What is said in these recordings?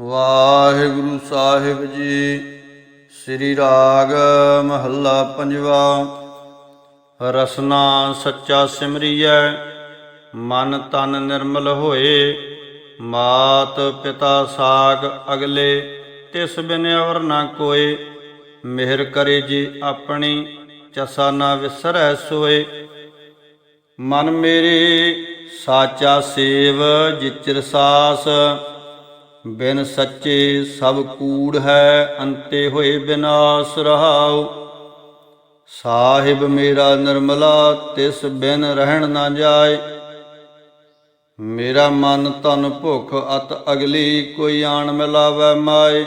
ਵਾਹਿਗੁਰੂ ਸਾਹਿਬ ਜੀ, ਸ੍ਰੀ ਰਾਗ ਮਹੱਲਾ ਪੰਜਵਾ। ਰਸਨਾ ਸੱਚਾ ਸਿਮਰੀਐ, ਮਨ ਤਨ ਨਿਰਮਲ ਹੋਏ। ਮਾਤ ਪਿਤਾ ਸਾਗ ਅਗਲੇ, ਤਿਸ ਬਿਨ ਔਰ ਨਾ ਕੋਏ। ਮਿਹਰ ਕਰੇ ਜੀ ਆਪਣੀ, ਚਸਾ ਨਾ ਵਿਸਰੈ ਸੋਏ। ਮਨ ਮੇਰੇ, ਸਾਚਾ ਸੇਵ ਜਿਚਰ ਸਾਸ ਬਿਨ ਸੱਚੇ ਸਭ ਕੂੜ ਹੈ, ਅੰਤੇ ਹੋਏ ਬਿਨਾਸ਼ ਰਹਾਉ। ਸਾਹਿਬ ਮੇਰਾ ਨਿਰਮਲਾ, ਤਿਸ ਬਿਨ ਰਹਿਣ ਨਾ ਜਾਏ। ਮੇਰਾ ਮਨ ਤਨ ਭੁਖ, ਅਤ ਅਗਲੀ ਕੋਈ ਆਣ ਮਿਲਾਵੇ ਮਾਏ।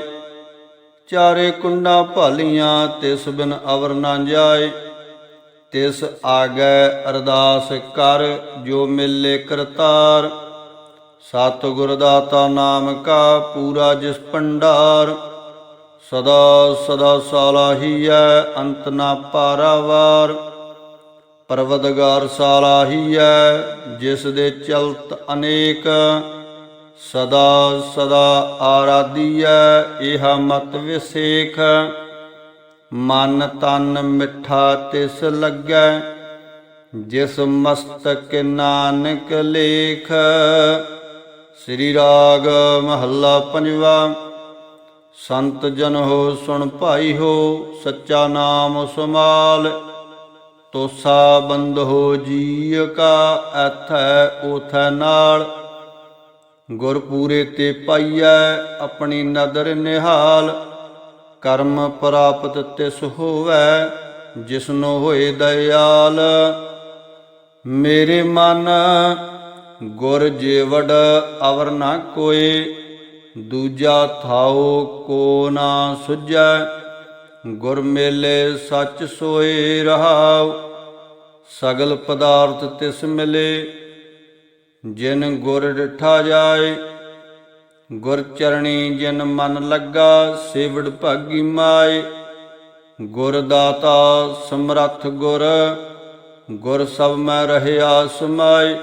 ਚਾਰੇ ਕੁੰਡਾਂ ਭਾਲੀਆਂ, ਤਿਸ ਬਿਨ ਅਵਰ ਨਾ ਜਾਏ। ਤਿਸ ਆਗੈ ਅਰਦਾਸ ਕਰ, ਜੋ ਮਿਲੇ ਕਰਤਾਰ। ਸਤਿਗੁਰ ਦਾਤਾ ਨਾਮ ਕਾ ਪੂਰਾ ਜਿਸ ਭੰਡਾਰ, ਸਦਾ ਸਦਾ ਸਾਲਾਹੀਐ ਅੰਤ ਨਾ ਪਾਰਾਵਾਰ। ਪਰਵਦਗਾਰ ਸਾਲਾਹੀਐ ਜਿਸ ਦੇ ਚਲਤ ਅਨੇਕ, ਸਦਾ ਸਦਾ ਆਰਾਧੀਐ ਇਹ ਮਤ ਵਿਸੇਖ। ਮਨ ਤਨ ਮਿੱਠਾ ਤਿਸ ਲੱਗੈ, ਜਿਸ ਮਸਤਕ ਨਾਨਕ ਲੇਖ। ਸ੍ਰੀ ਰਾਗ ਮਹੱਲਾ ਪੰਜਵਾ। ਸੰਤ ਜਨ ਹੋ ਸੁਣ ਭਾਈ ਹੋ, ਸੱਚਾ ਨਾਮ ਸੁਮਾਲ ਤੋਸਾ ਬੰਦ ਹੋ ਜੀ ਕਾ, ਐਥੈ ਉਥੈ ਨਾਲ। ਗੁਰ ਪੂਰੇ ਤੇ ਪਾਈਐ ਆਪਣੀ ਨਦਰ ਨਿਹਾਲ। ਕਰਮ ਪ੍ਰਾਪਤ ਤਿਸ ਹੋਵੈ, ਜਿਸਨੋ ਹੋਏ ਦਇਆਲ। ਮੇਰੇ ਮਨ ਗੁਰ ਜੀਵੜ ਅਵਰ ਨਾ ਕੋਏ ਦੂਜਾ ਥਾਉ ਕੋ ਨਾ ਸੁਝੈ, ਗੁਰ ਮੇਲੇ ਸੱਚ ਸੋਏ ਰਹਾਉ, ਸਗਲ ਪਦਾਰਥ ਤਿਸ ਮਿਲੇ, ਜਿਨ ਗੁਰ ਡਿਠਾ ਜਾਏ, ਗੁਰ ਚਰਣੀ ਜਿਨ ਮਨ ਲੱਗਾ, ਸੇਵੜ ਭਾਗੀ ਮਾਏ, ਗੁਰ ਦਾਤਾ ਸਮਰੱਥ ਗੁਰ ਗੁਰ ਸਭ ਮੈਂ ਰਹਿਆ ਸਮਾਏ।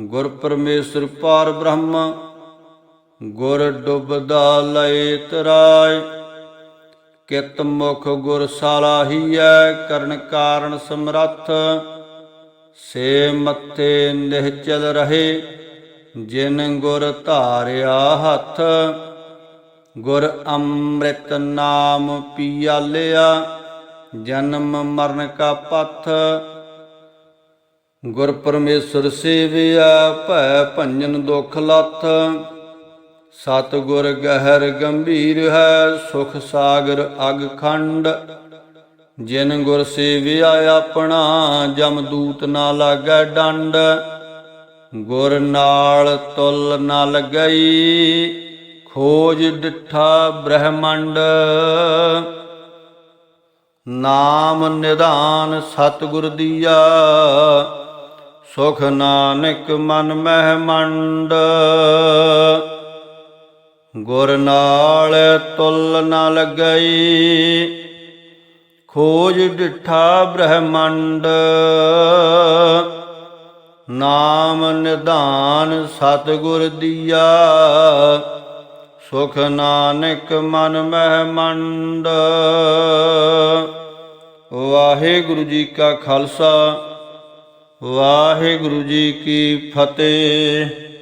ਗੁਰ ਪਰਮੇਸ਼ਰ ਪਾਰ ਬ੍ਰਹਮ, ਗੁਰ ਡੁੱਬਦਾ ਲਏ ਤਰਾਏ। ਕਿਤ ਮੁਖ ਗੁਰ ਸਾਲਾਹੀਐ ਕਰਨ ਕਾਰਨ ਸਮਰੱਥ। ਸੇ ਮੱਥੇ ਨਿਹਚਲ ਰਹੇ, ਜਿਨ ਗੁਰ ਧਾਰਿਆ ਹੱਥ। ਗੁਰ ਅੰਮ੍ਰਿਤ ਨਾਮ ਪੀਆ ਲਿਆ ਜਨਮ ਮਰਨ ਕਾ ਪਥ। ਗੁਰ ਪਰਮੇਸ਼ਰ ਸੇਵਿਆ ਭੈ ਭੰਜਨ ਦੁਖ ਲੱਥ ਸਤ ਗੁਰ ਗਹਿਰ ਗੰਭੀਰ ਹੈ ਸੁਖ ਸਾਗਰ ਅਗ ਖੰਡ। ਜਿਨ ਗੁਰ ਸੇਵਿਆ ਆਪਣਾ, ਜਮ ਦੂਤ ਨਾ ਲਾਗੈ ਡੰਡ। ਗੁਰ ਨਾਲ ਤੁਲ ਨਾ ਲਗਈ, ਖੋਜ ਡਿਠਾ ਬ੍ਰਹਮੰਡ। ਨਾਮ ਨਿਧਾਨ ਸਤਿਗੁਰ ਦੀਆ ਸੁਖ ਨਾਨਕ ਮਨ ਮਹਿ ਮੰਡ ਗੁਰ ਨਾਲ ਤੁਲ ਨਾ ਲਗਈ, ਖੋਜ ਡਿਠਾ ਬ੍ਰਹਮੰਡ। ਨਾਮ ਨਿਧਾਨ ਸਤਿਗੁਰ ਦੀਆ, ਸੁਖ ਨਾਨਕ ਮਨ ਮਹਿ ਮੰਡ ਵਾਹਿਗੁਰੂ ਜੀ ਕਾ ਖਾਲਸਾ। ਵਾਹਿਗੁਰੂ ਜੀ ਕੀ ਫਤਿਹ।